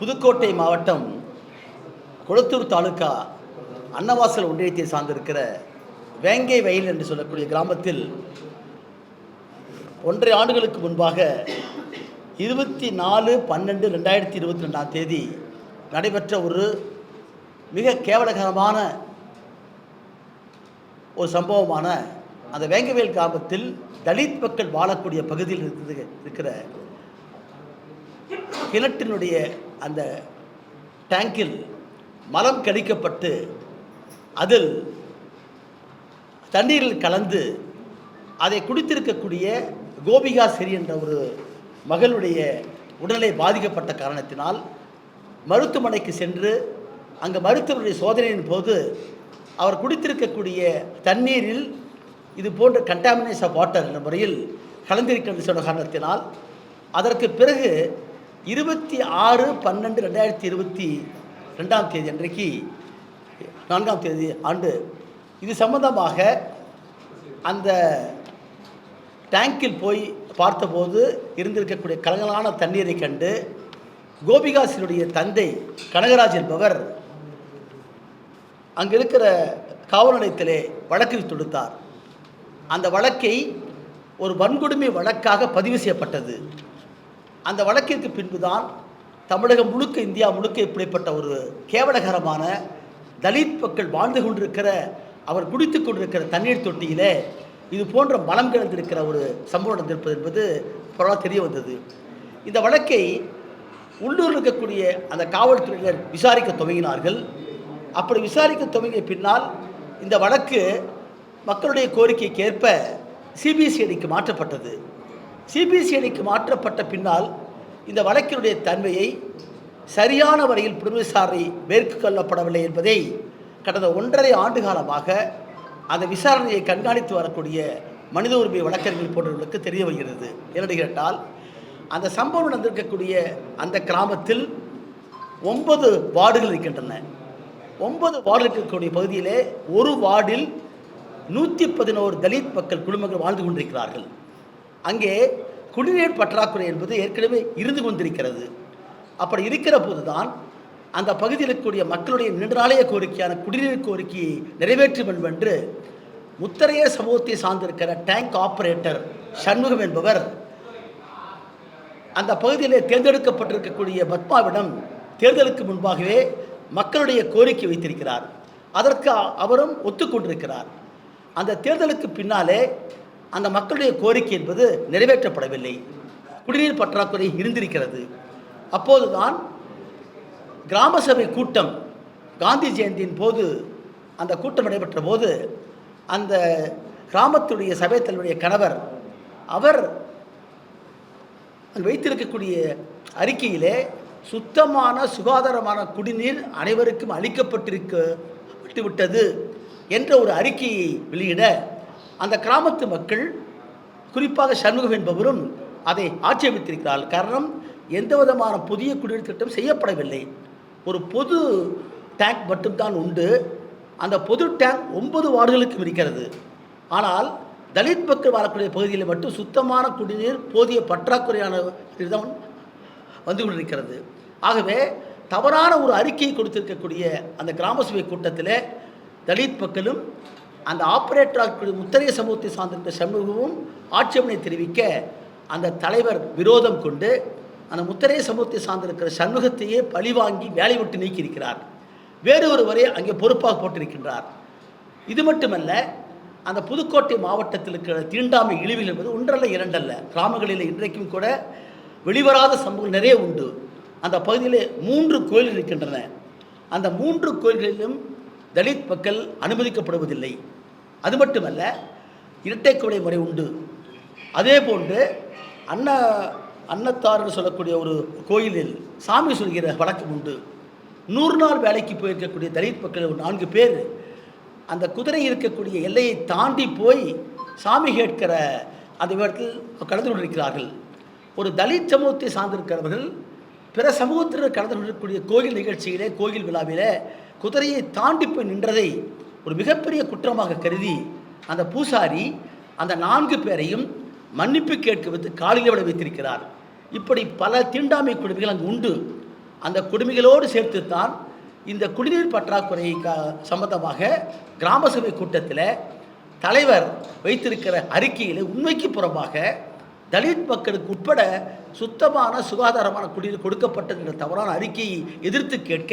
புதுக்கோட்டை மாவட்டம் கொளத்தூர் தாலுகா அன்னவாசல் ஒன்றியத்தை சார்ந்திருக்கிற வேங்கை வயல் என்று சொல்லக்கூடிய கிராமத்தில் ஒன்றரை ஆண்டுகளுக்கு முன்பாக இருபத்தி நாலு பன்னெண்டு ரெண்டாயிரத்தி இருபத்தி ரெண்டாம் தேதி நடைபெற்ற ஒரு மிக கேவலகரமான ஒரு சம்பவமான அந்த வேங்கவேல் கிராமத்தில் தலித் மக்கள் வாழக்கூடிய பகுதியில் இருக்கிறது இருக்கிற கிணற்றினுடைய அந்த டேங்கில் மலம் கடிக்கப்பட்டு அதில் தண்ணீரில் கலந்து அதை குடித்திருக்கக்கூடிய கோபிகா சிறி என்ற ஒரு மகளுடைய உடல்நிலை பாதிக்கப்பட்ட காரணத்தினால் மருத்துவமனைக்கு சென்று அங்கே மருத்துவருடைய சோதனையின் போது அவர் குடித்திருக்கக்கூடிய தண்ணீரில் இது போன்ற கண்டாமினேஷன் ஆஃப் வாட்டர் என்ற முறையில் கலந்திருக்கிறது சொன்ன காரணத்தினால் அதற்கு பிறகு இருபத்தி ஆறு பன்னெண்டு ரெண்டாயிரத்தி இருபத்தி ரெண்டாம் தேதி அன்றைக்கு நான்காம் தேதி ஆண்டு. இது சம்பந்தமாக அந்த டேங்கில் போய் பார்த்தபோது இருந்திருக்கக்கூடிய கலங்கலான தண்ணீரை கண்டு கோபிகாசினுடைய தந்தை கனகராஜ் என்பவர் அங்கே இருக்கிற காவல் நிலையத்திலே வழக்கில் தொடுத்தார். அந்த வழக்கை ஒரு வன்கொடுமை வழக்காக பதிவு செய்யப்பட்டது. அந்த வழக்கிற்கு பின்புதான் தமிழகம் முழுக்க இந்தியா முழுக்க இப்படிப்பட்ட ஒரு கேவலகரமான தலித் மக்கள் வாழ்ந்து கொண்டிருக்கிற அவர் குடித்து கொண்டிருக்கிற தண்ணீர் தொட்டியிலே இது போன்ற மலம் கிடந்திருக்கிற ஒரு சம்பவம் நடந்திருப்பது என்பது பரவாயில்ல தெரிய வந்தது. இந்த வழக்கை உள்ளூரில் இருக்கக்கூடிய அந்த காவல்துறையினர் விசாரிக்க துவங்கினார்கள். அப்படி விசாரிக்க துவங்கிய பின்னால் இந்த வழக்கு மக்களுடைய கோரிக்கைக்கு ஏற்ப சிபிசிஐடிக்கு மாற்றப்பட்டது. சிபிசிஐடிக்கு மாற்றப்பட்ட பின்னால் இந்த வழக்கினுடைய தன்மையை சரியான வரையில் புது மேற்கொள்ளப்படவில்லை என்பதை கடந்த ஒன்றரை ஆண்டு காலமாக அந்த விசாரணையை கண்காணித்து வரக்கூடிய மனித உரிமை வழக்கறிஞர்கள் போன்றவர்களுக்கு தெரிய வருகிறது. என்னென்னு கேட்டால் அந்த சம்பவம் நடந்திருக்கக்கூடிய அந்த கிராமத்தில் ஒன்பது வார்டுகள் இருக்கின்றன. ஒன்பது வார்டு இருக்கக்கூடிய பகுதியிலே ஒரு வார்டில் நூற்றி பதினோரு தலித் மக்கள் குடும்பங்கள் வாழ்ந்து கொண்டிருக்கிறார்கள். அங்கே குடிநீர் பற்றாக்குறை என்பது ஏற்கனவே இருந்து கொண்டிருக்கிறது. அப்படி இருக்கிற போதுதான் அந்த பகுதியில் இருக்கக்கூடிய மக்களுடைய நீண்டநாளைய கோரிக்கையான குடிநீர் கோரிக்கையை நிறைவேற்றும் என்று முத்தரைய சமூகத்தை சார்ந்திருக்கிற டேங்க் ஆப்ரேட்டர் சண்முகம் என்பவர் அந்த பகுதியிலே தேர்ந்தெடுக்கப்பட்டிருக்கக்கூடிய பத்மாவிடம் தேர்தலுக்கு முன்பாகவே மக்களுடைய கோரிக்கை வைத்திருக்கிறார். அதற்கு அவரும் ஒத்துக்கொண்டிருக்கிறார். அந்த தேர்தலுக்கு பின்னாலே அந்த மக்களுடைய கோரிக்கை என்பது நிறைவேற்றப்படவில்லை. குடிநீர் பற்றாக்குறை இருந்திருக்கிறது. அப்போதுதான் கிராம சபை கூட்டம் காந்தி ஜெயந்தியின் போது அந்த கூட்டம் நடைபெற்ற போது அந்த கிராமத்துடைய சபைத் கணவர் அவர் வைத்திருக்கக்கூடிய அறிக்கையிலே சுத்தமான சுகாதாரமான குடிநீர் அனைவருக்கும் அளிக்கப்பட்டிருக்க விட்டுவிட்டது என்ற ஒரு அறிக்கையை வெளியிட அந்த கிராமத்து மக்கள் குறிப்பாக சண்முகம் என்பவரும் அதை ஆட்சேபித்திருக்கிறார் காரணம் எந்த விதமான புதிய குடிநீர் திட்டம் செய்யப்படவில்லை. ஒரு பொது டேங்க் மட்டும்தான் உண்டு. அந்த பொது டேங்க் ஒன்பது வார்டுகளுக்கும் இருக்கிறது. ஆனால் தலித் மக்கள் வாழக்கூடிய பகுதியில் மட்டும் சுத்தமான குடிநீர் போதிய பற்றாக்குறையான தான் வந்து கொண்டிருக்கிறது. ஆகவே தவறான ஒரு அறிக்கையை கொடுத்திருக்கக்கூடிய அந்த கிராம சபை கூட்டத்தில் தலித் மக்களும் அந்த ஆப்ரேட்டராக முத்தரைய சமூகத்தை சார்ந்திருந்த சமூகமும் ஆட்சேபனை தெரிவிக்க அந்த தலைவர் விரோதம் கொண்டு அந்த முத்தரைய சமூகத்தை சார்ந்திருக்கிற சண்முகத்தையே பழிவாங்கி வேலை விட்டு நீக்கியிருக்கிறார். வேறு ஒருவரை அங்கே பொறுப்பாக போட்டிருக்கின்றார். இது மட்டுமல்ல அந்த புதுக்கோட்டை மாவட்டத்தில் இருக்கிற தீண்டாமை இழிவுகள் என்பது ஒன்றல்ல இரண்டல்ல. கிராமங்களில் இன்றைக்கும் கூட வெளிவராத சம்பவங்கள் நிறைய உண்டு. அந்த பகுதியிலே மூன்று கோயில்கள் இருக்கின்றன. அந்த மூன்று கோயில்களிலும் தலித் மக்கள் அனுமதிக்கப்படுவதில்லை. அது மட்டுமல்ல இரட்டை முறை உண்டு. அதே போன்று அன்ன அன்னத்தார்னு சொல்லக்கூடிய ஒரு கோயிலில் சாமி சொல்கிற வழக்கம் உண்டு. நூறு நாள் வேலைக்கு போயிருக்கக்கூடிய தலித் மக்கள் ஒரு நான்கு பேர் அந்த குதிரை இருக்கக்கூடிய எல்லையை தாண்டி போய் சாமி கேட்கிற அந்த இடத்தில் கலந்து கொண்டிருக்கிறார்கள். ஒரு தலித் சமூகத்தை சார்ந்திருக்கிறவர்கள் பிற சமூகத்தினர் கலந்து கொண்டிருக்கக்கூடிய கோயில் நிகழ்ச்சியிலே கோயில் விழாவிலே குதிரையை தாண்டி போய் நின்றதை ஒரு மிகப்பெரிய குற்றமாக கருதி அந்த பூசாரி அந்த நான்கு பேரையும் மன்னிப்பு கேட்க வைத்து காலில் விட வைத்திருக்கிறார். இப்படி பல தீண்டாமை கொடுமைகள் அங்கு உண்டு. அந்த கொடுமைகளோடு சேர்த்துத்தான் இந்த குடிநீர் பற்றாக்குறை க சம்பந்தமாக கிராம சபை கூட்டத்தில் தலைவர் வைத்திருக்கிற அறிக்கையில் உண்மைக்கு புறம்பாக தலித் மக்களுக்கு உட்பட சுத்தமான சுகாதாரமான குடிநீர் கொடுக்கப்பட்டது என்ற தவறான அறிக்கையை எதிர்த்து கேட்க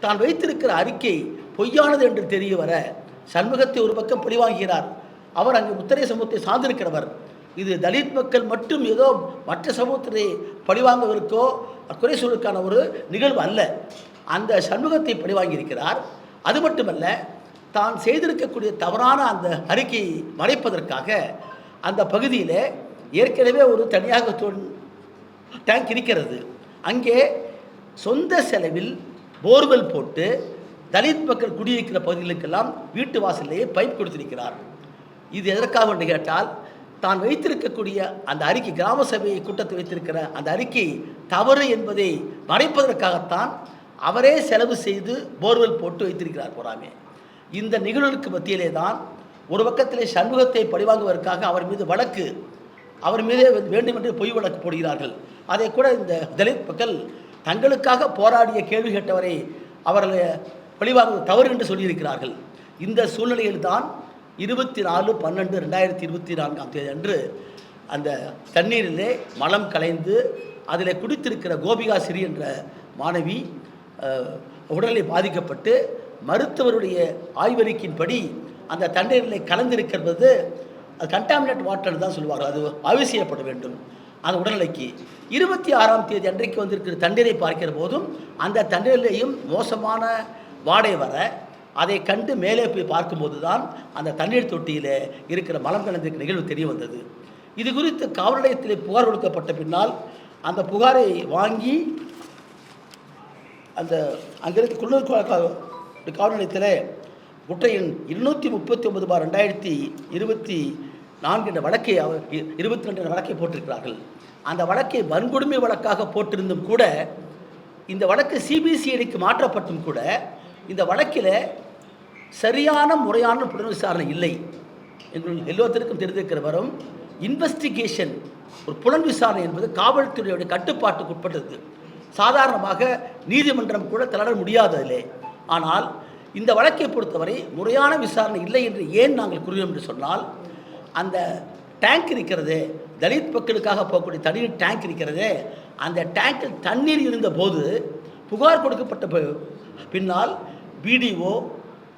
தான் வைத்திருக்கிற அறிக்கை பொய்யானது என்று தெரிய வர சண்முகத்தை ஒரு பக்கம் பழிவாங்குகிறார் அவர் அங்கு உத்தரைய சமூகத்தை சார்ந்திருக்கிறவர். இது தலித் மக்கள் மட்டும் ஏதோ மற்ற சமூகத்திலே பழிவாங்குவதற்கோ குறை சொல்வதற்கான ஒரு நிகழ்வு அல்ல. அந்த சண்முகத்தை பழிவாங்கியிருக்கிறார். அது மட்டுமல்ல தான் செய்திருக்கக்கூடிய தவறான அந்த அறிக்கையை மறைப்பதற்காக அந்த பகுதியில் ஏற்கனவே ஒரு தனியாக தொ- டேங்க் இருக்கிறது. அங்கே சொந்த செலவில் போர்வெல் போட்டு தலித் மக்கள் குடியிருக்கிற பகுதிகளுக்கெல்லாம் வீட்டு வாசலிலேயே பைப் கொடுத்திருக்கிறார். இது எதற்காக என்று கேட்டால் தான் வைத்திருக்கக்கூடிய அந்த அறிக்கை கிராம சபை கூட்டத்தை வைத்திருக்கிற அந்த அறிக்கை தவறு என்பதை மறைப்பதற்காகத்தான் அவரே செலவு செய்து போர்வெல் போட்டு வைத்திருக்கிறார் போறாமே. இந்த நிகழ்வுகளுக்கு மத்தியிலே தான் ஒரு பக்கத்திலே சண்முகத்தை பழிவாங்குவதற்காக அவர் மீது வழக்கு அவர் மீதே வேண்டுமென்றே பொய் வழக்கு போடுகிறார்கள். அதை கூட இந்த தலித் மக்கள் தங்களுக்காக போராடிய கேள்வி கேட்டவரை அவர்களை பழிவாங்குவது தவறு என்று சொல்லியிருக்கிறார்கள். இந்த சூழ்நிலையில்தான் இருபத்தி நாலு பன்னெண்டு ரெண்டாயிரத்தி இருபத்தி நான்காம் தேதி அன்று அந்த தண்ணீரிலே மலம் கலைந்து அதில் குடித்திருக்கிற கோபிகா சிறி என்ற மாணவி உடலை பாதிக்கப்பட்டு மருத்துவருடைய ஆய்வறிக்கையின்படி அந்த தண்ணீரில் கலந்திருக்கிறது. அது கண்டாமினேட் வாட்டர் தான் சொல்லுவார்கள். அது ஆய்வு செய்யப்பட வேண்டும். அந்த உடல்நிலைக்கு. இருபத்தி ஆறாம் தேதி அன்றைக்கு வந்திருக்கிற தண்ணீரை பார்க்கிற போதும் அந்த தண்ணீரிலேயும் மோசமான வாடை வர அதை கண்டு மேலே போய் பார்க்கும்போது தான் அந்த தண்ணீர் தொட்டியில் இருக்கிற மலம் கலந்திருக்கிற நிகழ்வு தெரிய வந்தது. இது குறித்து காவல் நிலையத்தில் புகார் கொடுக்கப்பட்ட பின்னால் அந்த புகாரை வாங்கி அந்த அங்கிருந்து குள்ளூர் காவல் நிலையத்தில் குட்டையின் இருநூற்றி முப்பத்தி ஒன்பது பார் ரெண்டாயிரத்தி இருபத்தி நான்கு என்ற வழக்கை அவர் இருபத்தி ரெண்டு என்ற வழக்கை போட்டிருக்கிறார்கள். அந்த வழக்கை வன்கொடுமை வழக்காக போட்டிருந்தும் கூட இந்த வழக்கு சிபிசிஐடிக்கு மாற்றப்பட்டும் கூட இந்த வழக்கில் சரியான முறையான புலன் விசாரணை இல்லை. எங்கள் எல்லோத்திற்கும் தெரிந்திருக்கிற வரும் இன்வெஸ்டிகேஷன் ஒரு புலன் விசாரணை என்பது காவல்துறையுடைய கட்டுப்பாட்டுக்கு உட்பட்டது. சாதாரணமாக நீதிமன்றம் கூட தளர முடியாததில்லை ஆனால் இந்த வழக்கை பொறுத்தவரை முறையான விசாரணை இல்லை என்று ஏன் நாங்கள் கூறுகிறோம் என்று சொன்னால் அந்த டேங்க் இருக்கிறது தலித் மக்களுக்காக போகக்கூடிய தண்ணீர் டேங்க் இருக்கிறது. அந்த டேங்கில் தண்ணீர் இருந்தபோது புகார் கொடுக்கப்பட்ட பின்னால் பிடிஓ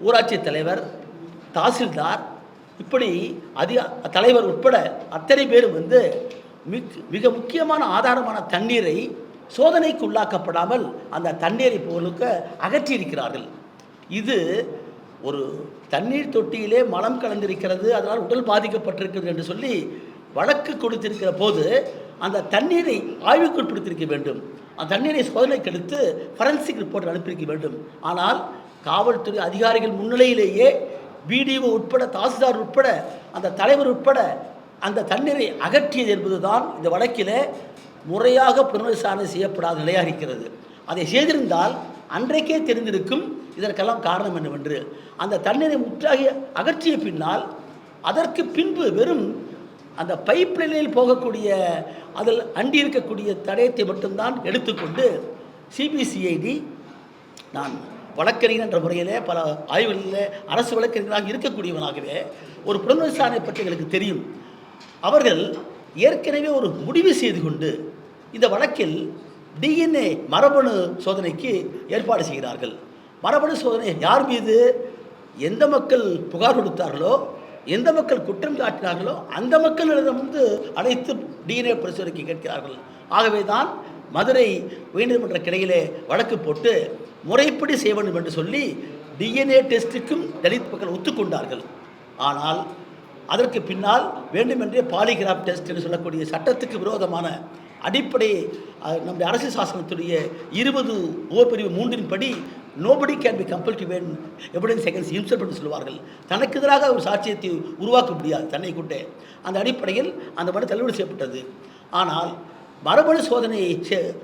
ஊராட்சி தலைவர் தாசில்தார் இப்படி அதிக தலைவர் உட்பட அத்தனை பேரும் வந்து மிக் மிக முக்கியமான ஆதாரமான தண்ணீரை சோதனைக்கு உள்ளாக்கப்படாமல் அந்த தண்ணீரை பொருளுக்கு அகற்றியிருக்கிறார்கள். இது ஒரு தண்ணீர் தொட்டியிலே மலம் கலந்திருக்கிறது அதனால் உடல் பாதிக்கப்பட்டிருக்கிறது என்று சொல்லி வழக்கு கொடுத்திருக்கிற போது அந்த தண்ணீரை ஆய்வுக்குட்படுத்தியிருக்க வேண்டும். அந்த தண்ணீரை சோதனைக்கு எடுத்து ஃபரன்சிக் ரிப்போர்ட் அனுப்பியிருக்க வேண்டும். ஆனால் காவல்துறை அதிகாரிகள் முன்னிலையிலேயே பிடிஓ உட்பட தாசில்தார் உட்பட அந்த தலைவர் உட்பட அந்த தண்ணீரை அகற்றியது என்பதுதான் இந்த வழக்கில் முறையாக புனர்விசாரணை செய்யப்படாத நிலையாக இருக்கிறது. அதை செய்திருந்தால் அன்றைக்கே தெரிந்திருக்கும் இதற்கெல்லாம் காரணம் என்னவென்று. அந்த தண்ணீரை முற்றாகி அகற்றிய பின்னால் அதற்கு பின்பு வெறும் அந்த பைப் லைனில் போகக்கூடிய அதில் அண்டி இருக்கக்கூடிய தடயத்தை மட்டும்தான் எடுத்துக்கொண்டு சிபிசிஐடி நான் வழக்கறிஞர் என்ற முறையிலே பல ஆய்வுகளில் அரசு வழக்கறிஞராக இருக்கக்கூடியவனாகவே ஒரு புலன் விசாரணை பற்றி எங்களுக்கு தெரியும். அவர்கள் ஏற்கனவே ஒரு முடிவு செய்து கொண்டு இந்த வழக்கில் டிஎன்ஏ மரபணு சோதனைக்கு ஏற்பாடு செய்கிறார்கள். மரபணு சோதனை யார் மீது? எந்த மக்கள் புகார் கொடுத்தார்களோ எந்த மக்கள் குற்றம் சாட்டினார்களோ அந்த மக்களிடம் வந்து அனைத்து டிஎன்ஏ பரிசோதனைக்கு கேட்கிறார்கள். ஆகவே தான் மதுரை உயர்நீதிமன்ற கிளையிலே வழக்கு போட்டு முறைப்படி செய்ய வேண்டும் என்று சொல்லி டிஎன்ஏ டெஸ்ட்டுக்கும் தலித் மக்கள் ஒத்துக்கொண்டார்கள். ஆனால் அதற்கு பின்னால் வேண்டுமென்றே பாலிகிராஃப் டெஸ்ட் என்று சொல்லக்கூடிய சட்டத்துக்கு விரோதமான அடிப்படை நம்முடைய அரசியல் சாசனத்துடைய இருபது ஓபிரிவு மூன்றின் படி nobody can be compel to when evidence seconds insult என்று சொல்வார்கள் தனக்கு எதிராக ஒரு சாட்சியத்தை உருவாக்க முடியாது தன்னை கொண்டே. அந்த அடிப்படையில் அந்த மனு தள்ளுபடி செய்யப்பட்டது. ஆனால் மரபணு சோதனையை செ-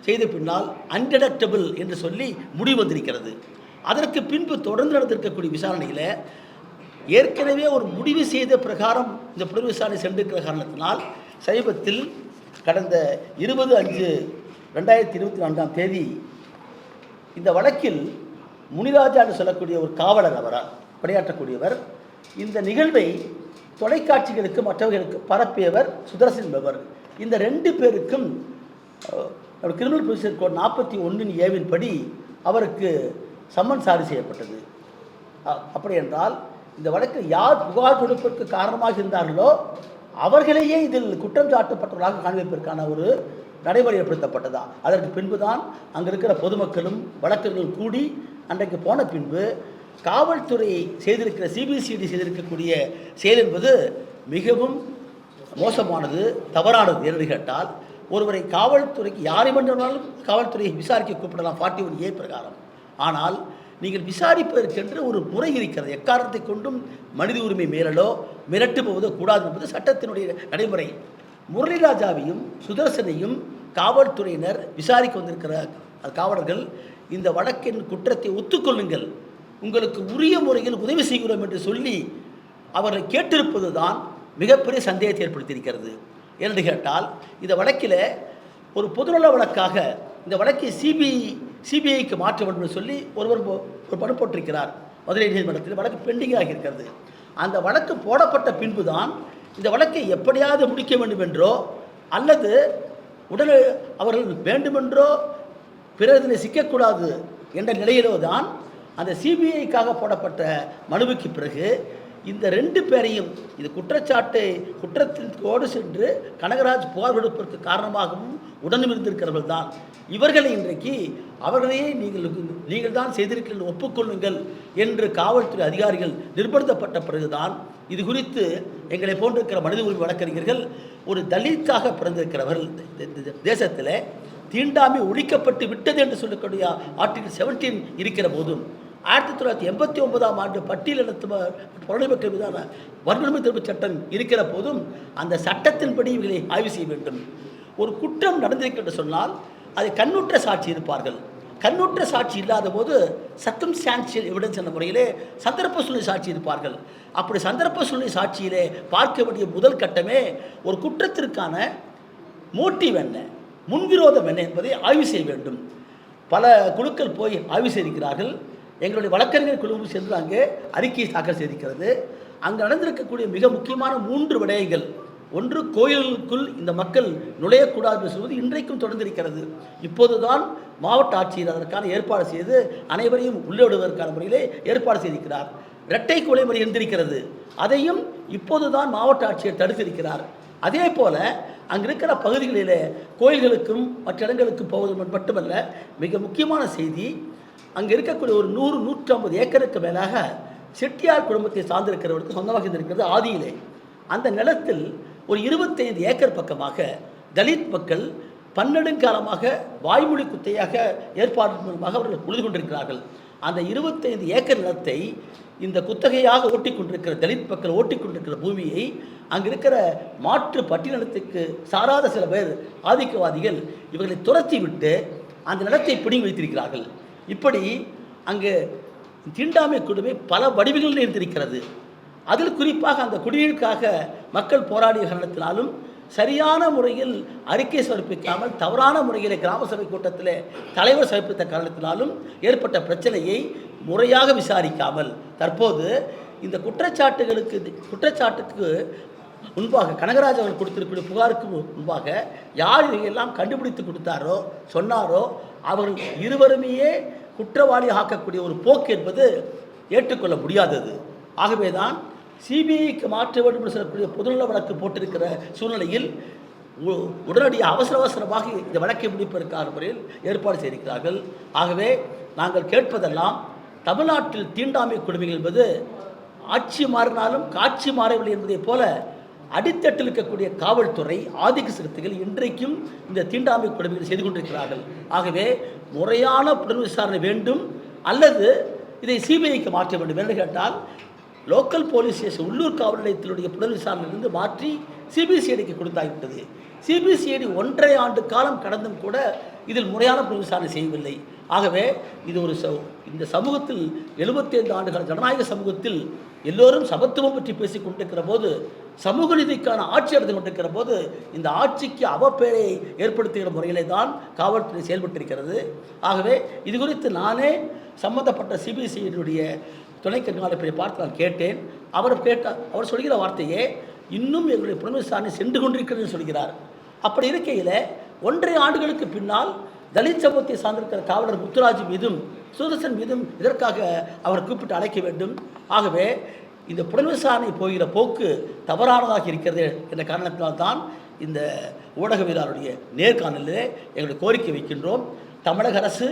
செய்த பின்னால் அன்டிடக்டபிள் என்று சொல்லி முடிவு வந்திருக்கிறது. அதற்கு பின்பு தொடர்ந்து நடந்திருக்கக்கூடிய விசாரணையில் ஏற்கனவே ஒரு முடிவு செய்த பிரகாரம் இந்த புலன் விசாரணை சென்றிருக்கிற காரணத்தினால் சமீபத்தில் கடந்த இருபது அஞ்சு ரெண்டாயிரத்தி இருபத்தி நான்காம் தேதி இந்த வழக்கில் முனிராஜா என்று சொல்லக்கூடிய ஒரு காவலர் அவரால் பணியாற்றக்கூடியவர். இந்த நிகழ்வை தொலைக்காட்சிகளுக்கு மற்றவர்களுக்கு பரப்பியவர் சுதர்சன் என்பவர் இந்த ரெண்டு பேருக்கும் கிரிமினல் ப்ரொசீஜர் கோட் நாற்பத்தி ஒன்றின் ஏவின் படி அவருக்கு சம்மன் சாரி செய்யப்பட்டது. அப்படி என்றால் இந்த வழக்கில் யார் புகார் கொடுப்பதற்கு காரணமாக இருந்தார்களோ அவர்களையே இதில் குற்றம் சாட்டப்பட்டவர்களாக காண்பிப்பதற்கான ஒரு நடைமுறை ஏற்படுத்தப்பட்டதா? அதற்கு பின்புதான் அங்கே இருக்கிற பொதுமக்களும் வழக்கறிஞர்களும் கூடி அன்றைக்கு போன பின்பு காவல்துறை செய்திருக்கிற சிபிசிடி செய்திருக்கக்கூடிய செயல் என்பது மிகவும் மோசமானது தவறானது என்று கேட்டால் ஒருவரை காவல்துறைக்கு யாரை வேண்டுமானாலும் காவல்துறையை விசாரிக்க கூப்பிடலாம் ஃபார்ட்டி ஒன் ஏ பிரகாரம். ஆனால் நீங்கள் விசாரிப்பதற்கென்று ஒரு முறை இருக்கிறது. எக்காரணத்தை கொண்டும் மனித உரிமை மீறலோ மிரட்டு போவதோ கூடாது என்பது சட்டத்தினுடைய நடைமுறை. முரளிராஜாவையும் சுதர்சனையும் காவல்துறையினர் விசாரிக்க வந்திருக்கிற காவலர்கள் இந்த வழக்கின் குற்றத்தை ஒத்துக்கொள்ளுங்கள். உங்களுக்கு உரிய முறையில் உதவி செய்கிறோம் என்று சொல்லி அவர்களை கேட்டிருப்பது தான் மிகப்பெரிய சந்தேகத்தை ஏற்படுத்தியிருக்கிறது. என்று கேட்டால் இந்த வழக்கில் ஒரு பொதுநல வழக்காக இந்த வழக்கை சிபிஐ சிபிஐக்கு மாற்ற வேண்டும் என்று சொல்லி ஒருவர் போ- ஒரு மனு போட்டிருக்கிறார். மதுரை நீதிமன்றத்தில் வழக்கு பெண்டிங்காக இருக்கிறது. அந்த வழக்கு போடப்பட்ட பின்புதான் இந்த வழக்கை எப்படியாவது முடிக்க வேண்டும் என்றோ அல்லது உடல் அவர்கள் வேண்டுமென்றோ பிறகு சிக்கக்கூடாது என்ற நிலையிலோ தான் அந்த சிபிஐக்காக போடப்பட்ட மனுவுக்கு பிறகு இந்த ரெண்டு பேரையும் இது குற்றச்சாட்டை குற்றத்திற்கோடு சென்று கனகராஜ் புகார் கொடுப்பதற்கு காரணமாகவும் உடனும் இருந்திருக்கிறவர்கள் தான். இவர்களை இன்றைக்கு அவர்களையே நீங்கள் நீங்கள் தான் செய்திருக்கிறீர்கள் ஒப்புக்கொள்ளுங்கள் என்று காவல்துறை அதிகாரிகள் நிர்பந்தப்பட்ட பிறகுதான் இது குறித்து எங்களை போன்றிருக்கிற மனித உரிமை வழக்கறிஞர்கள் ஒரு தலித்தாக பிறந்திருக்கிறவர்கள். தேசத்தில் தீண்டாமை ஒழிக்கப்பட்டு விட்டது என்று சொல்லக்கூடிய ஆர்டிகல் செவன்டீன் இருக்கிற போதும் ஆயிரத்தி தொள்ளாயிரத்தி எண்பத்தி ஒன்பதாம் ஆண்டு பட்டியலினத்து புலமைப்பட்ட மீதான வன்கொடுமை தடுப்பு சட்டம் இருக்கிற போதும் அந்த சட்டத்தின்படி இவர்களை ஆய்வு செய்ய வேண்டும். ஒரு குற்றம் நடந்திருக்கிறது சொன்னால் அதை கண்ணுற்ற சாட்சி இருப்பார்கள். கண்ணுற்ற சாட்சி இல்லாத போது சத்தம் ஸ்டான்சியல் எவிடன்ஸ் என்ற முறையிலே சந்தர்ப்ப சூழ்நிலை சாட்சி இருப்பார்கள். அப்படி சந்தர்ப்ப சூழ்நிலை சாட்சியிலே பார்க்க வேண்டிய முதல் கட்டமே ஒரு குற்றத்திற்கான மோட்டிவ் என்ன முன்விரோதம் என்ன என்பதை ஆய்வு செய்ய வேண்டும். பல குழுக்கள் போய் ஆய்வு செய்திருக்கிறார்கள். எங்களுடைய வழக்கறிஞர் குழு சென்று அங்கே அறிக்கையை தாக்கல் செய்திருக்கிறது. அங்கு நடந்திருக்கக்கூடிய மிக முக்கியமான மூன்று விடயங்கள். ஒன்று கோயிலுக்குள் இந்த மக்கள் நுழையக்கூடாது பேசுவது இன்றைக்கும் தொடர்ந்திருக்கிறது. இப்போதுதான் மாவட்ட ஆட்சியர் அதற்கான ஏற்பாடு செய்து அனைவரையும் உள்ளே விடுவதற்கான முறையிலே ஏற்பாடு செய்திருக்கிறார். இரட்டை கொலை முறை இருந்திருக்கிறது அதையும் இப்போதுதான் மாவட்ட ஆட்சியர் தடுத்திருக்கிறார். அதே போல அங்கிருக்கிற பகுதிகளில் பகுதிகளிலே கோயில்களுக்கும் மற்ற இடங்களுக்கும் போவது மட்டுமல்ல மிக முக்கியமான செய்தி அங்கே இருக்கக்கூடிய ஒரு நூறு நூற்றம்பது ஏக்கருக்கு மேலாக செட்டியார் குடும்பத்தை சார்ந்திருக்கிறவருக்கு சொந்தமாக இருந்திருக்கிறது ஆதியிலே. அந்த நிலத்தில் ஒரு இருபத்தைந்து ஏக்கர் பக்கமாக தலித் மக்கள் பன்னெடுங்காலமாக வாய்மொழி குத்தையாக ஏற்பாடு மூலமாக அவர்கள் உழுது கொண்டிருக்கிறார்கள். அந்த இருபத்தைந்து ஏக்கர் நிலத்தை இந்த குத்தகையாக ஓட்டிக்கொண்டிருக்கிற தலித் மக்கள் ஓட்டிக்கொண்டிருக்கிற பூமியை அங்கே இருக்கிற மாற்று பட்டியலத்துக்கு சாராத சில பேர் ஆதிக்கவாதிகள் இவர்களை துரத்தி விட்டு அந்த நிலத்தை பிடுங்கி வைத்திருக்கிறார்கள். இப்படி அங்கு தீண்டாமை கொடுமை பல வடிவுகளில் இருந்திருக்கிறது அதில் குறிப்பாக அந்த குடிநீருக்காக மக்கள் போராடிய காரணத்தினாலும் சரியான முறையில் அறிக்கை சமர்ப்பிக்காமல் தவறான முறையில் கிராம சபை கூட்டத்தில் தலைவர் சமர்ப்பித்த காரணத்தினாலும் ஏற்பட்ட பிரச்சனையை முறையாக விசாரிக்காமல் தற்போது இந்த குற்றச்சாட்டுகளுக்கு குற்றச்சாட்டுக்கு முன்பாக கனகராஜ் அவர்கள் கொடுத்திருக்கிற புகாருக்கு முன்பாக யார் இதையெல்லாம் கண்டுபிடித்து கொடுத்தாரோ சொன்னாரோ அவர்கள் இருவருமையே குற்றவாளி ஆக்கக்கூடிய ஒரு போக்கு என்பது ஏற்றுக்கொள்ள முடியாதது. ஆகவே தான் சிபிஐக்கு மாற்ற வேண்டும் என்று சொல்லக்கூடிய பொதுநல வழக்கு போட்டிருக்கிற சூழ்நிலையில் உ- உடனடியாக அவசர அவசரமாக இந்த வழக்கை முடிப்பதற்கான முறையில் ஏற்பாடு செய்திருக்கிறார்கள். ஆகவே நாங்கள் கேட்பதெல்லாம் தமிழ்நாட்டில் தீண்டாமை கொடுமைகள் என்பது ஆட்சி மாறினாலும் காட்சி மாறவில்லை என்பதைப் போல அடித்தட்டில் இருக்கக்கூடிய காவல்துறை ஆதிக்க சக்திகள் இன்றைக்கும் இந்த தீண்டாமை கொடுமைகள் செய்து கொண்டிருக்கிறார்கள். ஆகவே முறையான புலன் விசாரணை வேண்டும் அல்லது இதை சிபிஐக்கு மாற்ற வேண்டும் என்று கேட்டால் லோக்கல் போலீஸ் ஸ்டேஷன் உள்ளூர் காவல் நிலையத்தினுடைய புலன் விசாரணையிலிருந்து மாற்றி சிபிசிஐடிக்கு கொடுத்தாகிவிட்டது சிபிசிஐடி ஒன்றரை ஆண்டு காலம் கடந்தும் கூட இதில் முறையான புலன் விசாரணை செய்யவில்லை. ஆகவே இது ஒரு ச இந்த சமூகத்தில் 75 ஆண்டுகள் ஜனநாயக சமூகத்தில் எல்லோரும் சமத்துவம் பற்றி பேசிக் கொண்டிருக்கிற போது சமூக நீதிக்கான ஆட்சி நடந்து கொண்டிருக்கிற போது இந்த ஆட்சிக்கு அவப்பெயரை ஏற்படுத்துகிற முறையிலே தான் காவல்துறை செயல்பட்டிருக்கிறது. ஆகவே இது குறித்து நானே சம்பந்தப்பட்ட சிபிசிஐடியுடைய துணை கண்காணிப்பை பார்த்து நான் கேட்டேன். அவர் கேட்ட அவர் சொல்கிற வார்த்தையே இன்னும் எங்களுடைய புலமை சென்று கொண்டிருக்கிறதுன்னு சொல்கிறார். அப்படி இருக்கையில் ஒன்றரை ஆண்டுகளுக்கு பின்னால் தலித் சமூகத்தை சார்ந்திருக்கிற காவலர் முத்துராஜ் மீதும் சுதர்சன் மீதும் இதற்காக அவர் கூப்பிட்டு அழைக்க வேண்டும்? ஆகவே இந்த புலன் விசாரணை போகிற போக்கு தவறானதாக இருக்கிறது என்ற காரணத்தினால்தான் இந்த ஊடகவியலாளருடைய நேர்காணலிலே எங்களுடைய கோரிக்கை வைக்கின்றோம். தமிழக அரசு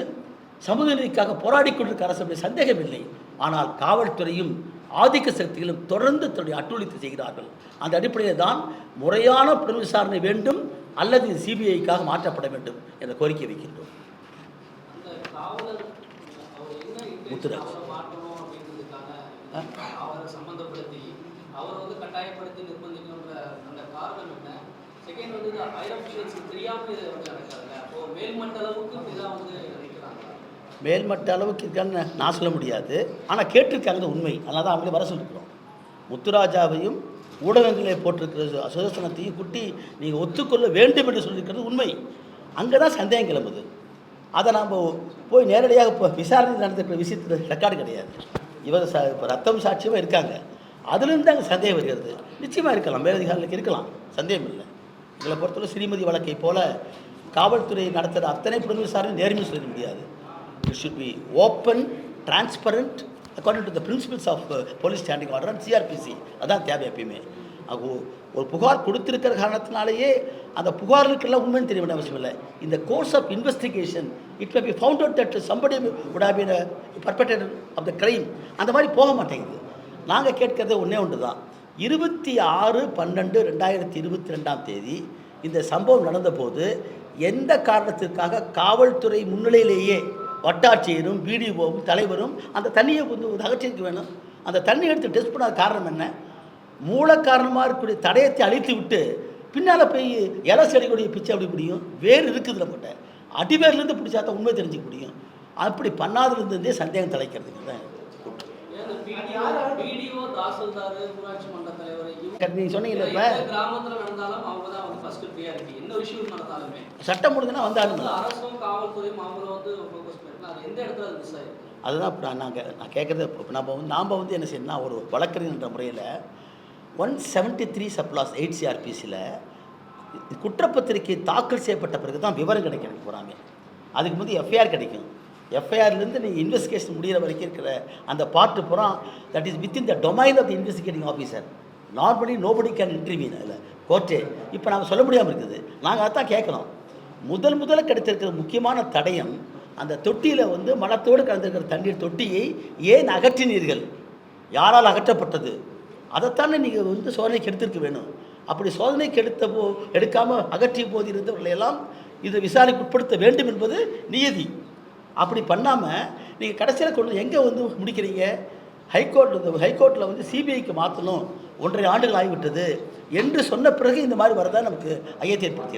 சமூக நீதிக்காக போராடி கொண்டிருக்க அரசு அப்படி சந்தேகமில்லை. ஆனால் காவல்துறையும் ஆதிக்க சக்திகளும் தொடர்ந்து தன்னுடைய அட்டுழித்து செய்கிறார்கள். அந்த அடிப்படையில் தான் முறையான புலன் விசாரணை வேண்டும். அல்லது சிபிஐக்காக மாற்றப்பட வேண்டும் என்ற கோரிக்கை வைக்கின்றோம். முத்துராஜ். மேல்மட்ட அளவுக்கு இருக்கான்னு நான் சொல்ல முடியாது. ஆனால் கேட்டிருக்காங்க உண்மை. அதனால் தான் அவங்களே வர சொல்லிக்கிறோம். முத்துராஜாவையும் ஊடகங்களை போட்டிருக்கிற சுதர்சனத்தையும் குட்டி நீங்கள் ஒத்துக்கொள்ள வேண்டும் என்று சொல்லியிருக்கிறது உண்மை. அங்கே தான் சந்தேகம் கிளம்புது. அதை நாம் போய் நேரடியாக இப்போ விசாரணை நடந்துக்கிற விஷயத்தில் ரெக்கார்டு கிடையாது. இவர் சா இப்போ ரத்தம் சாட்சியமாக இருக்காங்க. அதுலேருந்து அங்கே சந்தேகம் வருகிறது. நிச்சயமாக இருக்கலாம். மேலதிகாரிகளுக்கு இருக்கலாம். சந்தேகம் இல்லை. எங்களை பொறுத்தவரை ஸ்ரீமதி வழக்கை போல காவல்துறை நடத்துகிற அத்தனை புலன் விசாரணை நேர்மையும் சொல்ல முடியாது. It should be open transparent according to the principles of police standing order and CrPC அதான் தேவை எப்பயுமே. அது ஒரு புகார் கொடுத்துருக்கிற காரணத்தினாலேயே அந்த புகார்களுக்கெல்லாம் உண்மைன்னு தெரிய வேண்டிய அவசியம் இல்லை. இந்த course of investigation it may be found out that somebody would have been of the crime அந்த மாதிரி போக மாட்டேங்குது. நாங்கள் கேட்கறது ஒன்றே ஒன்று தான் இருபத்தி ஆறு பன்னெண்டு ரெண்டாயிரத்தி இருபத்தி ரெண்டாம் தேதி இந்த சம்பவம் நடந்தபோது எந்த காரணத்திற்காக காவல்துறை முன்னிலையிலேயே வட்டாட்சியரும் பிடிஓவும் தலைவரும் அந்த தண்ணியை வந்து அகற்றிருக்க வேணும் அந்த தண்ணி எடுத்து டெஸ்ட் பண்ணாத காரணம் என்ன? மூல காரணமாக இருக்கக்கூடிய தடயத்தை அழித்து விட்டு பின்னால் போய் இலை செடிக்கூடிய பிச்சை அப்படி முடியும் வேறு இருக்குது நம்மகிட்ட அடிவேர்லேருந்து பிடிச்சா தான் உண்மை தெரிஞ்சுக்க முடியும். அப்படி பண்ணாதிருந்தே சந்தேகம் தலைக்கிறதுக்கு தான். பிடிஓ தாசில்தார் ஊராட்சி மன்ற தலைவர் இவங்க. நீங்கள் சொன்னீங்கல்ல இப்போ? எந்த கிராமத்துல நடந்தாலும் அவங்க தான் வந்து ஃபர்ஸ்ட் ப்ரியாரிட்டி என்ன விஷயம் நடந்தாலுமே. சட்டம் வந்து வந்தாலும் அரசும் காவல்துறையும் அவங்கள வந்து ஃபோக்கஸ் பண்ணிருக்காங்க அது எந்த இடத்துல அது மிஸ் ஆயிருக்கு? அதுதான் இப்போ நான் நாங்கள் நான் கேட்குறது இப்போ நம்ம வந்து நாம் வந்து என்ன செய்யணும்னா ஒரு வழக்கறிஞர்ன்ற முறையில் one seventy three sub clause eight சிஆர்பிசியில் குற்றப்பத்திரிக்கை தாக்கல் செய்யப்பட்ட பிறகு தான் விவரம் கிடைக்கும் போகிறாங்க அதுக்கு முந்தைய எஃப்ஐஆர் கிடைக்கும். எஃப்ஐஆர்லேருந்து நீங்கள் இன்வெஸ்டிகேஷன் முடிகிற வரைக்கும் இருக்கிற அந்த பார்ட்டு பூரா that is within the domain of the investigating officer normally nobody can intervene அதில். கோர்ட்டு இப்போ நாங்கள் சொல்ல முடியாமல் இருக்குது. நாங்கள் அதான் கேட்குறோம். முதல் முதல்ல கிடைத்திருக்கிற முக்கியமான தடயம் அந்த தொட்டியில் வந்து மலத்தோடு கலந்திருக்கிற தண்ணீர் தொட்டியை ஏன் அகற்றினீர்கள்? யாரால் அகற்றப்பட்டது? அதைத்தானே நீங்கள் வந்து சோதனைக்கு எடுத்திருக்க வேணும். அப்படி சோதனைக்கு எடுத்த போ எடுக்காமல் அகற்றிய போது இருந்தவர்களையெல்லாம் இதை விசாரணைக்கு உட்படுத்த வேண்டும் என்பது நியதி. அப்படி பண்ணாமல் நீங்கள் கடைசியில் கொண்டு எங்கே வந்து முடிக்கிறீங்க? ஹைகோர்ட் இந்த ஹைகோர்ட்டில் வந்து சிபிஐக்கு மாற்றணும் ஒன்றரை ஆண்டுகள் ஆகிவிட்டது. என்று சொன்ன பிறகு இந்த மாதிரி வரதான் நமக்கு ஐயத்தை ஏற்படுத்தியது.